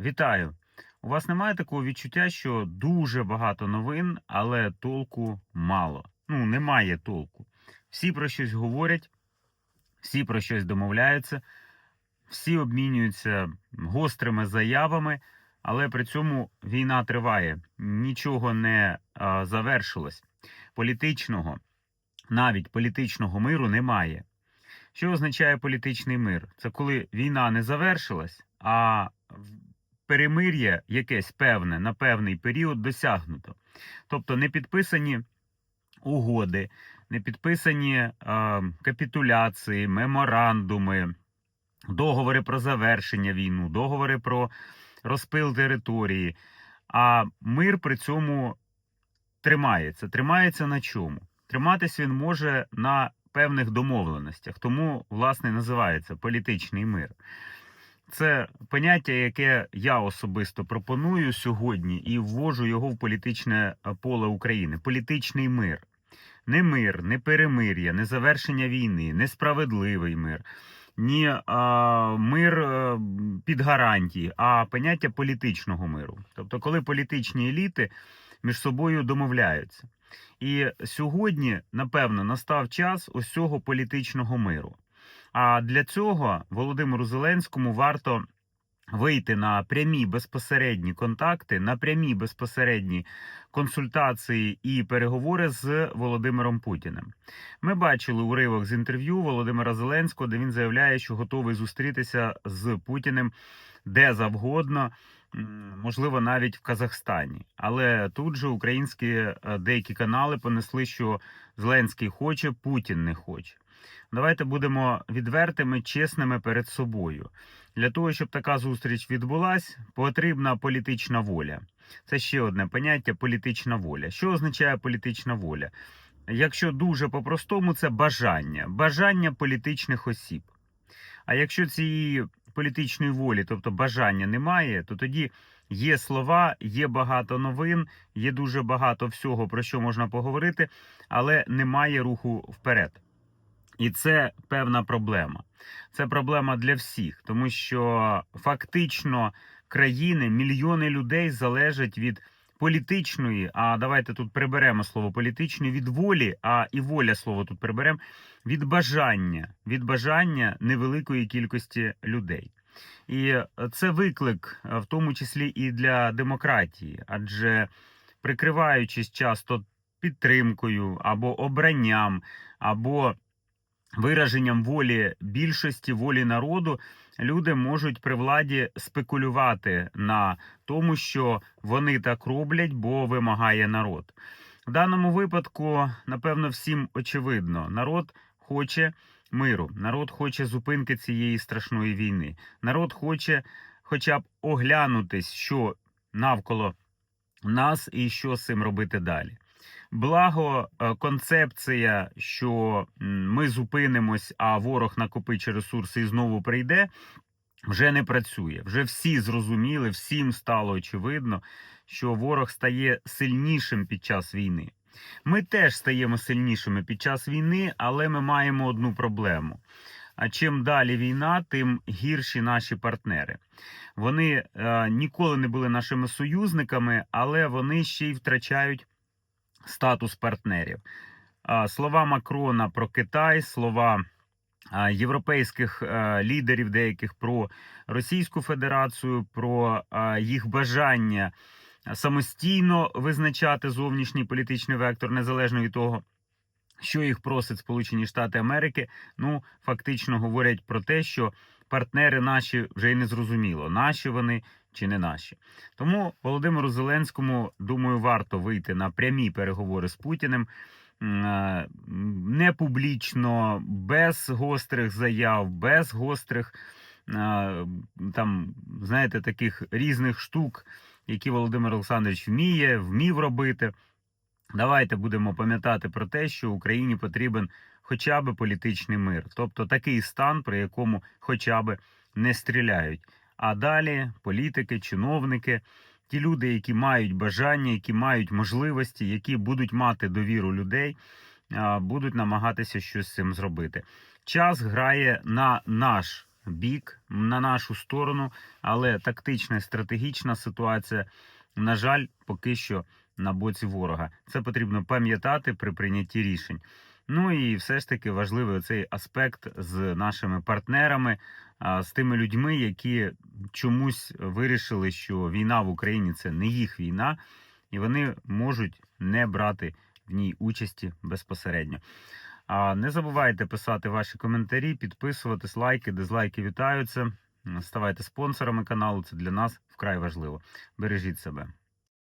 Вітаю! У вас немає такого відчуття, що дуже багато новин, але толку мало. Ну, немає толку. Всі про щось говорять, всі про щось домовляються, всі обмінюються гострими заявами, але при цьому війна триває. Нічого не а, завершилось. Політичного, навіть політичного миру немає. Що означає політичний мир? Це коли війна не завершилась, а перемир'я якесь певне на певний період досягнуто. Тобто не підписані угоди, не підписані е, капітуляції, меморандуми, договори про завершення війну, договори про розпил території. А мир при цьому тримається. Тримається на чому? Триматись він може на певних домовленостях, тому, власне, називається політичний мир. Це поняття, яке я особисто пропоную сьогодні і ввожу його в політичне е, поле України. Політичний мир. Не мир, не перемир'я, не завершення війни, не справедливий мир, ні а, мир е, під гарантії, а поняття політичного миру. Тобто, коли політичні еліти між собою домовляються. І сьогодні, напевно, настав час ось цього політичного миру. А для цього Володимиру Зеленському варто вийти на прямі безпосередні контакти, на прямі безпосередні консультації і переговори з Володимиром Путіним. Ми бачили уривок з інтерв'ю Володимира Зеленського, де він заявляє, що готовий зустрітися з Путіним де завгодно, можливо, навіть в Казахстані. Але тут же українські е, деякі канали понесли, що Зеленський хоче, Путін не хоче. Давайте будемо відвертими, чесними перед собою. Для того, щоб така зустріч відбулась, потрібна політична воля. Це ще одне поняття політична воля. Що означає політична воля? Якщо дуже по-простому, це бажання, бажання політичних осіб. А якщо цієї політичної волі, тобто бажання немає, то тоді є слова, є багато новин, є дуже багато всього, про що можна поговорити, але немає руху вперед. І це певна проблема. Це проблема для всіх, тому що фактично країни, мільйони людей залежать від політичної. А давайте тут приберемо слово політичної від волі, а і воля слово тут приберемо від бажання, від бажання невеликої кількості людей. І це виклик, е, в тому числі і для демократії, адже прикриваючись часто підтримкою або обранням, або вираженням волі більшості волі народу, люди можуть при владі спекулювати на тому, що вони так роблять, бо вимагає народ. В даному випадку, напевно, всім очевидно, народ хоче миру, народ хоче зупинки цієї страшної війни. Народ хоче, хоча б оглянутись, що навколо нас і що з цим робити далі. Благо, е, концепція, що ми зупинимось, а ворог накопичить ресурси і знову прийде, вже не працює. Вже всі зрозуміли, всім стало очевидно, що ворог стає сильнішим під час війни. Ми теж стаємо сильнішими під час війни, але ми маємо одну проблему. А чим далі війна, тим гірші наші партнери. Вони е, ніколи не були нашими союзниками, але вони ще й втрачають статус партнерів. Слова Макрона про Китай, слова європейських лідерів, деяких про Російську Федерацію, про їх бажання самостійно визначати зовнішній політичний вектор, незалежно від того, що їх просить Сполучені Штати Америки. Ну фактично говорять про те, що партнери наші вже й не зрозуміло, наші вони чи не наші. Тому Володимиру Зеленському, думаю, варто вийти на прямі переговори з Путіним. е, Не публічно, без гострих заяв, без гострих е, там, знаєте, таких різних штук, які Володимир Олександрович вміє, вмів робити. Давайте будемо пам'ятати про те, що Україні потрібен хоча б політичний мир, тобто такий стан, при якому хоча б не стріляють. А далі політики, чиновники, ті люди, які мають бажання, які мають можливості, які будуть мати довіру людей, будуть намагатися щось з цим зробити. Час грає на наш бік, на нашу сторону, але тактична і стратегічна ситуація, на жаль, поки що на боці ворога. Це потрібно пам'ятати при прийнятті рішень. Ну і все ж таки важливий цей аспект з нашими партнерами, з тими людьми, які чомусь вирішили, що війна в Україні це не їх війна, і вони можуть не брати в ній участі безпосередньо. Не забувайте писати ваші коментарі, підписуватись, лайки, дизлайки вітаються. Ставайте спонсорами каналу. Це для нас вкрай важливо. Бережіть себе.